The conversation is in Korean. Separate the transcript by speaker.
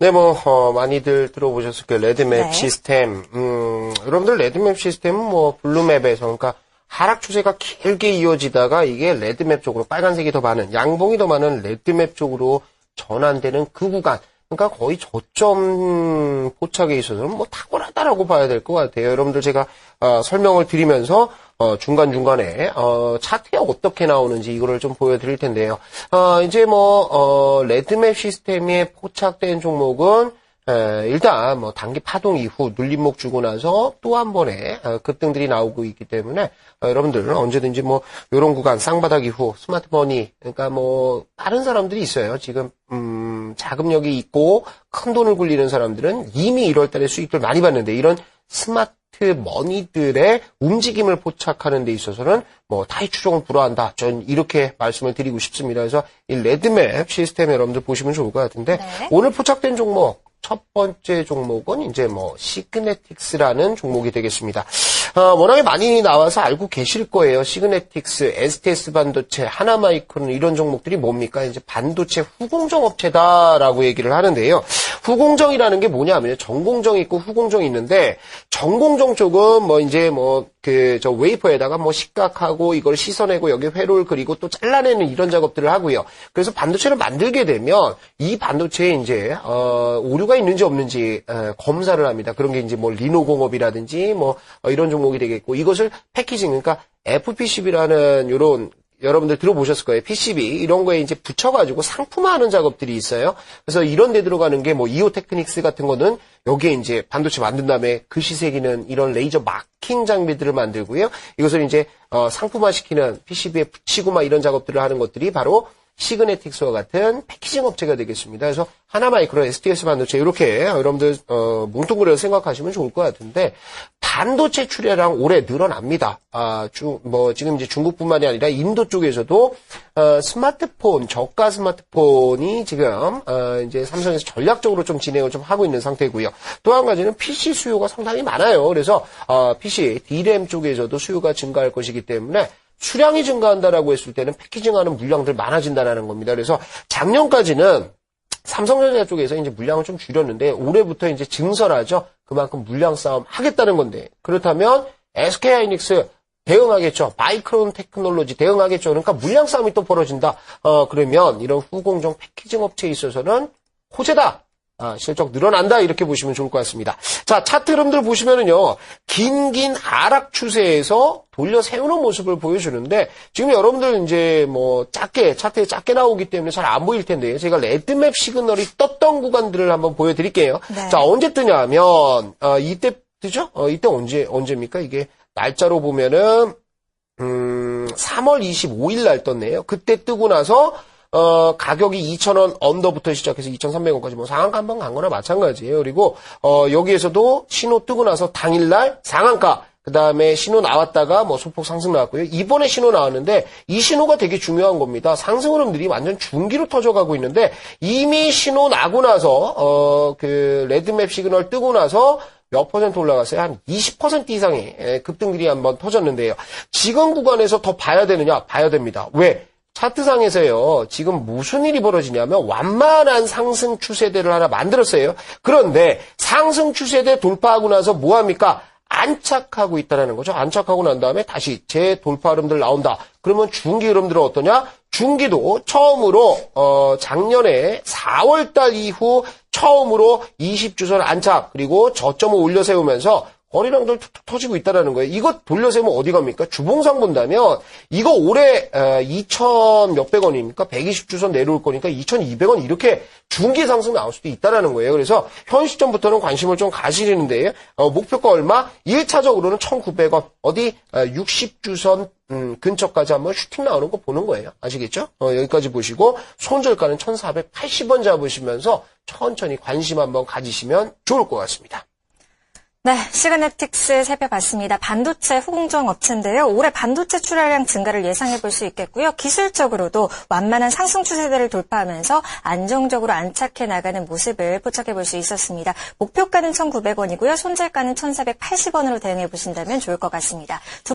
Speaker 1: 네, 뭐, 어, 많이들 들어보셨을 거예요. 레드맵
Speaker 2: 네.
Speaker 1: 시스템. 음, 여러분들 레드맵 시스템은 뭐, 블루맵에서, 그러니까 하락 추세가 길게 이어지다가 이게 레드맵 쪽으로 빨간색이 더 많은, 양봉이 더 많은 레드맵 쪽으로 전환되는 그 구간. 그러니까 거의 저점 포착에 있어서는 뭐 탁월하다라고 봐야 될 것 같아요. 여러분들 제가 어, 설명을 드리면서 어, 중간 중간에 어, 차트에 어떻게 나오는지 이거를 좀 보여드릴 텐데요. 어, 이제 뭐 어, 레드맵 시스템에 포착된 종목은 에, 일단 뭐 단기 파동 이후 눌림목 주고 나서 또 한 번에 어, 급등들이 나오고 있기 때문에 어, 여러분들은 언제든지 뭐 요런 구간 쌍바닥 이후 스마트머니 그러니까 뭐 다른 사람들이 있어요. 지금 음, 자금력이 있고 큰 돈을 굴리는 사람들은 이미 1월달에 수익들 많이 봤는데 이런 스마트 머니들의 움직임을 포착하는 데 있어서는 뭐 타이 추종을 불허한다. 전 이렇게 말씀을 드리고 싶습니다. 그래서 이 레드맵 시스템 여러분들 보시면 좋을 것 같은데
Speaker 2: 네.
Speaker 1: 오늘 포착된 종목 첫 번째 종목은 이제 뭐 시그네틱스라는 종목이 되겠습니다. 어, 워낙에 많이 나와서 알고 계실 거예요. 시그네틱스, STS 반도체, 하나마이크론 이런 종목들이 뭡니까? 이제 반도체 후공정 업체다라고 얘기를 하는데요. 후공정이라는 게 뭐냐면 전공정 있고 후공정이 있는데 전공정 쪽은 뭐 이제 뭐 그 저 웨이퍼에다가 뭐 식각하고 이걸 씻어내고 여기 회로를 그리고 또 잘라내는 이런 작업들을 하고요. 그래서 반도체를 만들게 되면 이 반도체에 이제 어, 오류가 있는지 없는지 에, 검사를 합니다. 그런 게 이제 뭐 리노공업이라든지 뭐 어, 이런 종목이 되겠고 이것을 패키징 그러니까 FPCB라는 이런 여러분들 들어보셨을 거예요. PCB 이런 거에 이제 붙여가지고 상품화하는 작업들이 있어요. 그래서 이런 데 들어가는 게 뭐 이오 테크닉스 같은 거는 여기에 이제 반도체 만든 다음에 글씨 새기는 이런 레이저 마킹 장비들을 만들고요. 이것을 이제 어, 상품화시키는 PCB에 붙이고 막 이런 작업들을 하는 것들이 바로 시그네틱스와 같은 패키징 업체가 되겠습니다. 그래서 하나마이크로, STS 반도체 이렇게 여러분들 어, 뭉뚱그려서 생각하시면 좋을 것 같은데 반도체 출하량 올해 늘어납니다. 아, 중, 뭐 지금 이제 중국뿐만이 아니라 인도 쪽에서도 어, 스마트폰 저가 스마트폰이 지금 어, 이제 삼성에서 전략적으로 좀 진행을 좀 하고 있는 상태고요. 또 한 가지는 PC 수요가 상당히 많아요. 그래서 어, PC DRAM 쪽에서도 수요가 증가할 것이기 때문에 수량이 증가한다라고 했을 때는 패키징하는 물량들 많아진다라는 겁니다. 그래서 작년까지는 삼성전자 쪽에서 이제 물량을 좀 줄였는데 올해부터 이제 증설하죠. 그만큼 물량 싸움 하겠다는 건데 그렇다면 SK 하이닉스 대응하겠죠. 마이크론 테크놀로지 대응하겠죠. 그러니까 물량 싸움이 또 벌어진다. 어 그러면 이런 후공정 패키징 업체에 있어서는 호재다. 아, 실적 늘어난다 이렇게 보시면 좋을 것 같습니다. 자 차트 흐름들 보시면은요 긴긴 하락 추세에서 돌려 세우는 모습을 보여주는데 지금 여러분들 이제 뭐 작게 차트에 작게 나오기 때문에 잘 안 보일 텐데 제가 레드맵 시그널이 떴던 구간들을 한번 보여드릴게요.
Speaker 2: 네.
Speaker 1: 자 언제 뜨냐면 어, 이때 뜨죠? 어, 이때 언제 언제입니까? 이게 날짜로 보면은 음, 3월 25일 날 떴네요. 그때 뜨고 나서 어, 가격이 2,000원 언더부터 시작해서 2,300원까지 뭐 상한가 한 번 간 거나 마찬가지예요. 그리고 어, 여기에서도 신호 뜨고 나서 당일날 상한가 그 다음에 신호 나왔다가 뭐 소폭 상승 나왔고요. 이번에 신호 나왔는데 이 신호가 되게 중요한 겁니다. 상승 흐름들이 완전 중기로 터져가고 있는데 이미 신호 나고 나서 어, 그 레드맵 시그널 뜨고 나서 몇 퍼센트 올라갔어요? 한 20% 이상의 예, 급등들이 한번 터졌는데요. 지금 구간에서 더 봐야 되느냐? 봐야 됩니다. 왜? 차트상에서요, 지금 무슨 일이 벌어지냐면, 완만한 상승 추세대를 하나 만들었어요. 그런데, 상승 추세대 돌파하고 나서 뭐합니까? 안착하고 있다는 거죠. 안착하고 난 다음에 다시 재돌파 흐름들 나온다. 그러면 중기 흐름들은 어떠냐? 중기도 처음으로 어, 작년에 4월달 이후 처음으로 20주선 안착 그리고 저점을 올려 세우면서 거래량들 툭툭 터지고 있다라는 거예요. 이거 돌려세우면 어디 갑니까? 주봉상 본다면 이거 올해 2천 몇백 원입니까? 120주선 내려올 거니까 2,200원 이렇게 중기 상승 나올 수도 있다라는 거예요. 그래서 현 시점부터는 관심을 좀 가시는데 어, 목표가 얼마? 1차적으로는 1,900원 어디 60주선 근처까지 한번 슈팅 나오는 거 보는 거예요. 아시겠죠? 어, 여기까지 보시고 손절가는 1,480원 잡으시면서 천천히 관심 한번 가지시면 좋을 것 같습니다.
Speaker 2: 네, 시그네틱스 살펴봤습니다. 반도체 후공정 업체인데요. 올해 반도체 출하량 증가를 예상해 볼 수 있겠고요. 기술적으로도 완만한 상승 추세대를 돌파하면서 안정적으로 안착해 나가는 모습을 포착해 볼 수 있었습니다. 목표가는 1,900원이고요. 손절가는 1,480원으로 대응해 보신다면 좋을 것 같습니다. 두